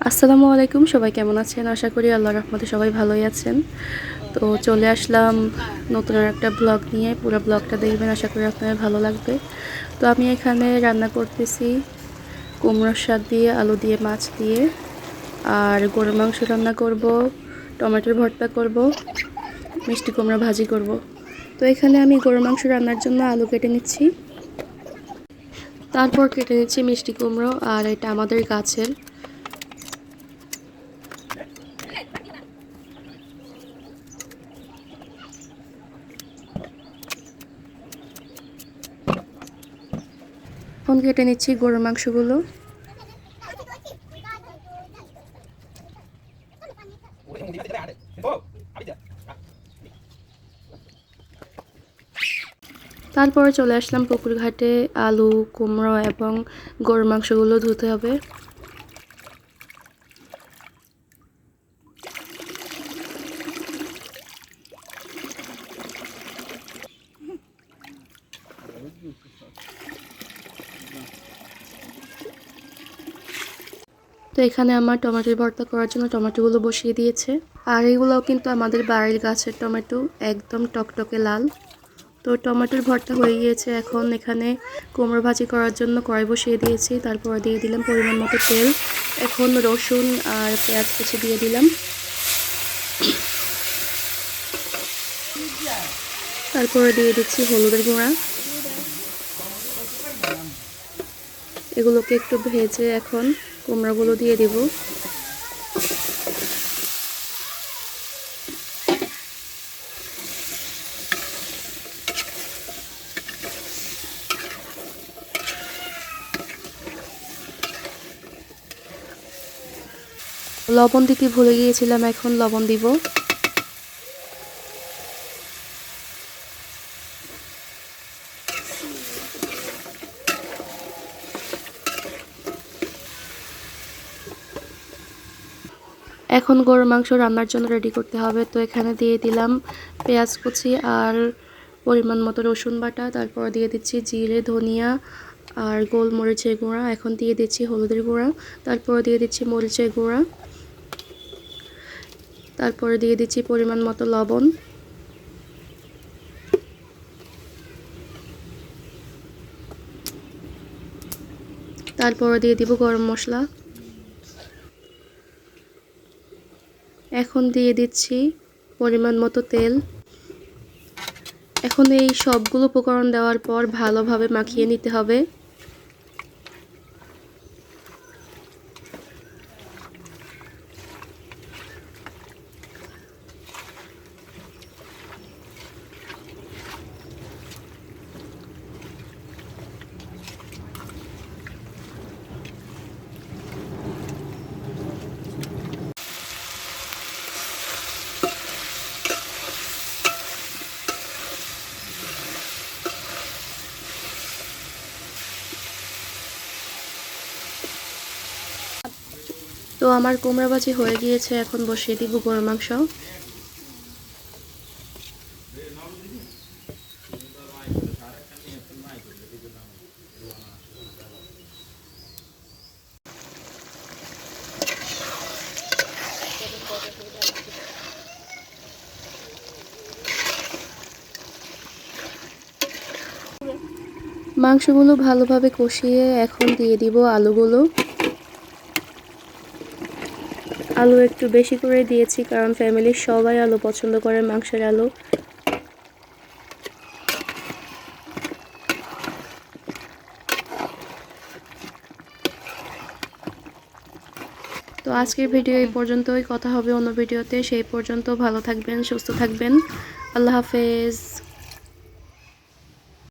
আসসালামু আলাইকুম, সবাই কেমন আছেন? আশা করি আল্লাহ রহমতে সবাই ভালোই আছেন। তো চলে আসলাম নতুন একটা ব্লগ নিয়ে। পুরো ব্লগটা দেখবেন, আশা করি আপনাদের ভালো লাগবে। তো আমি এখানে রান্না করতেছি কুমড়োর শাক দিয়ে, আলু দিয়ে, মাছ দিয়ে। আর গরুর মাংস রান্না করব, টমেটোর ভর্তা করব, মিষ্টি কুমড়া ভাজি করব। তো এখানে আমি গরুর মাংস রান্নার জন্য আলু কেটে নিচ্ছি। তারপর কেটে নিচ্ছি মিষ্টি কুমড়ো আর এটা আমাদের গাছের এখন কেটে নিচ্ছি গরুর মাংসগুলো। তারপরে চলে আসলাম পুকুর ঘাটে আলু, কুমড়ো এবং গরুর মাংসগুলো ধুতে হবে। তো এখানে আমার টমেটোর ভর্তা করার জন্য টমেটোগুলো বসিয়ে দিয়েছে। আর এগুলোও কিন্তু আমাদের বাড়ির গাছের টমেটো, একদম টকটকে লাল। তো টমেটোর ভর্তা হয়ে গিয়েছে। এখন এখানে কুমড়ো ভাজি করার জন্য কড়াই বসিয়ে দিয়েছি। তারপর দিয়ে দিলাম পরিমাণ মতো তেল। এখন রসুন আর পেঁয়াজ কুচি দিয়ে দিলাম। তারপরে দিয়ে দিচ্ছি হলুদের গুঁড়া। এগুলোকে একটু ভেজে এখন কুমড়াগুলো দিয়ে দেব। লবণ দিতে ভুলে গিয়েছিলাম এখন লবণ দিব। এখন গরুর মাংস রান্নার জন্য রেডি করতে হবে। তো এখানে দিয়ে দিলাম পেঁয়াজ কুচি আর পরিমাণ মতো রসুন বাটা, তারপর দিয়ে দিচ্ছি জিরে, ধনিয়া আর গোলমরিচের গুঁড়া। এখন দিয়ে দিচ্ছি হলুদের গুঁড়া, তারপর দিয়ে দিচ্ছি মরিচের গুঁড়া, তারপরে দিয়ে দিচ্ছি পরিমাণ মতো লবণ। তারপরে দিয়ে দিব গরম মশলা। এখন দিয়ে দিচ্ছি পরিমাণ মতো তেল। এখন এই সবগুলো উপকরণ দেওয়ার পর ভালোভাবে মাখিয়ে নিতে হবে। তো আমার কুমড়া ভাজি হয়ে গিয়েছে, এখন বসিয়ে দিব গরুর মাংস। মাংসগুলো ভালোভাবে কষিয়ে এখন দিয়ে দিব আলুগুলো। আলু একটু বেশি করে দিয়েছি কারণ ফ্যামিলির সবাই আলু পছন্দ করে, মাংসের আলু। তো আজকের ভিডিও এই পর্যন্তই, কথা হবে অন্য ভিডিওতে, সেই পর্যন্ত ভালো থাকবেন, সুস্থ থাকবেন। আল্লাহ হাফেজ।